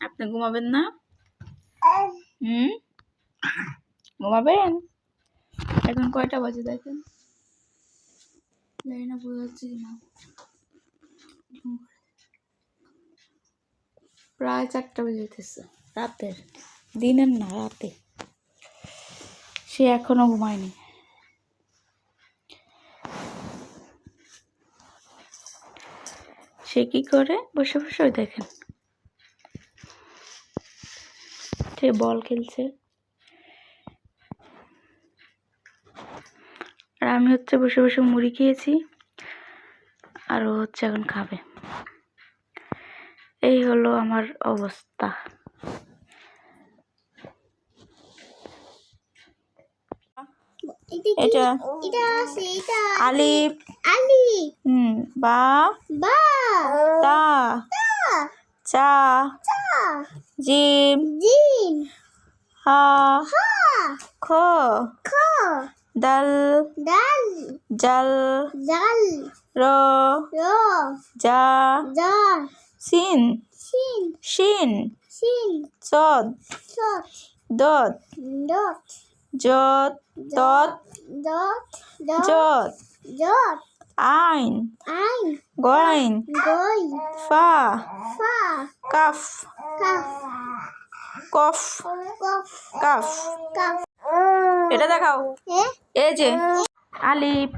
আপনি ঘুমাবেন না? হুম? ঘুমাবেন? এখন কয়টা বাজে দেখেন? জানি না বোঝা যাচ্ছে কিনা। প্রায় চারটা বেজে যেতেছে রাতের, দিনের না, রাতে। সে এখনও ঘুমায়নি। সে কি করে? বসে বসে দেখেন। সে বল খেলছে। আর আমি হচ্ছে বসে বসে মুড়ি খেয়েছি আর ও হচ্ছে এখন খাবে। এই হলো আমার অবস্থা। এটা এটা আলিফ। আলি হুম বা। বা। তা। চা। জিম। জিম। হা খ। খ। দাল ডাল। জাল। জাল। র। র। জা। জা। সিন। সিন। শিন। সিন চদ। সত দত। ডট যত। তত। ডট যত। ডট আইন। আইন। গইন। গই ফা। ফা। কাফ। কাফ। কফ। কফ। এটা দেখাও। এই যে। আলিফ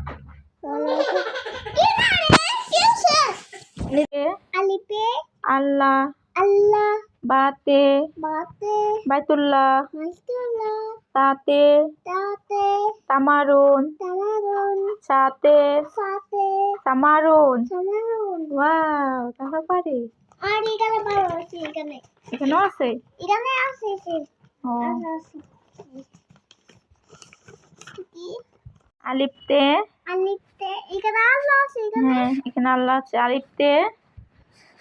আলিপে। আল্লাহ। আল্লাহ। বাতে। বাতে। বাইতুল্লাহ। মাইতুল্লাহ তাতে তাতে তামারুন তামারুন সাতে সাথে তামারুন সামারুন ওয়াও পারি। আর এখানে আছে এখানে। এখানেও আছে? এখানে আছে ও। আলিফতে আলিপতে। এখানে আল্লাহ আছে এখানে। হ্যাঁ এখানে আল্লাহ আছে। আলিফতে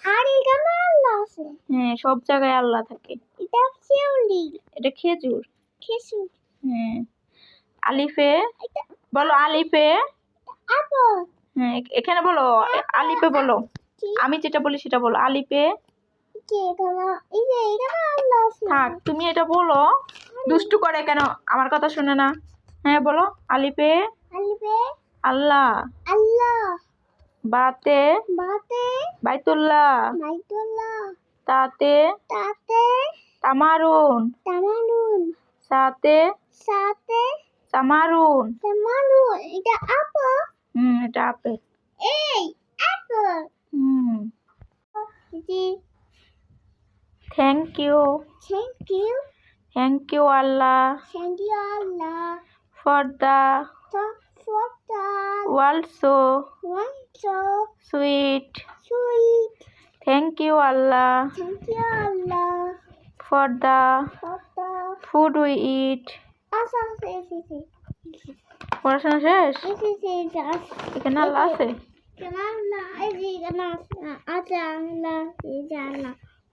আর এখানে আল্লাহ আছে। হ্যাঁ সব জায়গায় আল্লাহ থাকে। এটা শিউলি এটা খেজুর? খেসু হ্যাঁ আলিফে? বলো আলিফে? হ্যাঁ এখানে বলো আলিফে বলো। আমি যেটা বলি সেটা বলো। আলিফে? থাক তুমি এটা বলো। দুষ্টু করে কেন? আমার কথা শুনে না। হ্যাঁ বলো। আলিপে আল্লাহ। আল্লাহ। বাতে? বাতে? বাইতুল্লাহ। তাতে? তাতে? তামারুন। সাতে সাথে তামারুন তামানুন এটা আপেল হুম এটা আপেল এই apple hmm G thank you thank you thank you Allah thank you Allah for the for the ওয়ালসো one so sweet sweet. Thank you Allah Thank you Allah. For the for the food we eat Asa is পড়াশোনা শেষ এখানে আল্লাহ আছে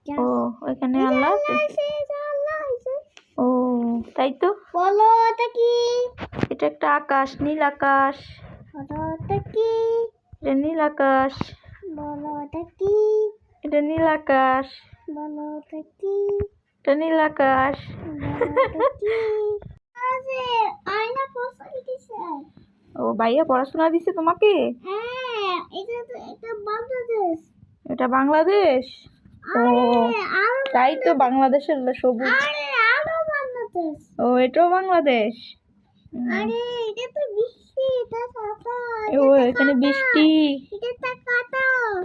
ও ওইখানে আল্লাহ আছে ও তাই তো বলো এটা কি এটা একটা আকাশ নীল আকাশ এটা কি এটা নীল আকাশ বলো এটা কি এটা নীল আকাশ বলো এটা কি এটা নীল আকাশ ও ভাইয়া পড়াশোনা দিছে তোমাকে? এটা বাংলাদেশ? ও তাই তো বাংলাদেশের সবুজ। ও এটাও বাংলাদেশ? ও এখানে বৃষ্টি।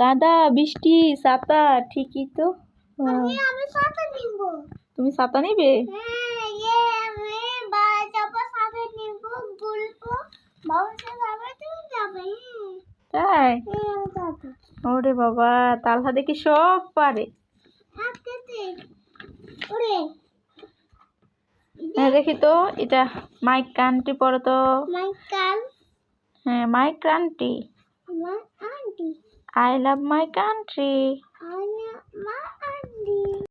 কাদা বৃষ্টি ছাতা ঠিকই তো। তুমি ছাতা নিবে। হ্যাঁ ইয়ে যাবে তাই? হ্যাঁ ওরে বাবা তালহা দেখি সব পারে। হ্যাঁ দেখি তো এটা মাইক কান্ট্রি পড়ো তো। মাইকাল হ্যাঁ I love my country. I love my country.